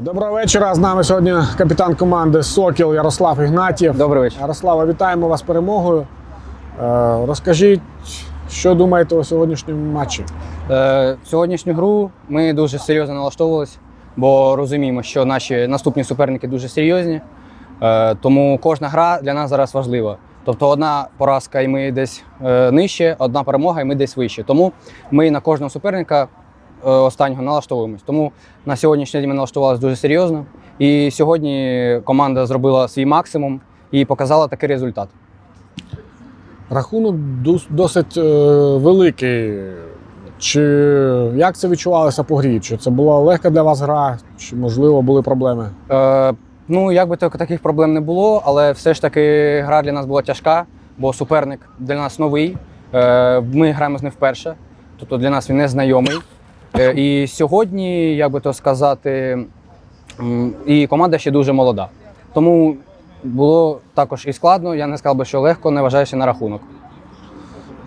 Доброго вечора. З нами сьогодні капітан команди Сокіл Ярослав Ігнатів. Добрий вечір. Ярослава, вітаємо вас з перемогою. Е, Розкажіть, що думаєте у сьогоднішньому матчі? Е, сьогоднішню гру ми дуже серйозно налаштовувалися, бо розуміємо, що наші наступні суперники дуже серйозні. Е, тому кожна гра для нас зараз важлива. Тобто одна поразка, і ми десь нижче, одна перемога, і ми десь вище. Тому ми на кожного суперника останнього налаштовуємось. Тому на сьогоднішній день ми налаштувалися дуже серйозно. І сьогодні команда зробила свій максимум і показала такий результат. Рахунок досить е, великий. Чи як це відчувалося по грі? Чи це була легка для вас гра, чи можливо були проблеми? Е, ну, як би таких проблем не було, але все ж таки гра для нас була тяжка, бо суперник для нас новий. Е, ми граємо з ним вперше, тобто для нас він не знайомий. Е, і сьогодні, як би то сказати, і команда ще дуже молода. Тому було також і складно. Я не сказав би, що легко, не вважаючи на рахунок.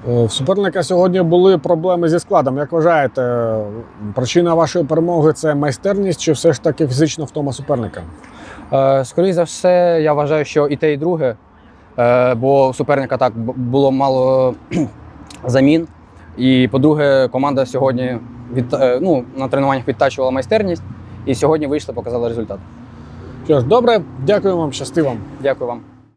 Е, В суперника сьогодні були проблеми зі складом. Як вважаєте, е, причина вашої перемоги це майстерність чи все ж таки фізична втома суперника? Е, Скоріше за все, я вважаю, що і те, і друге, Е, бо у суперника так було мало замін. І по-друге, команда сьогодні від, е, ну, на тренуваннях відтачувала майстерність, і сьогодні вийшли, показали результат. Що ж, добре, дякую вам, щасти вам. Дякую вам.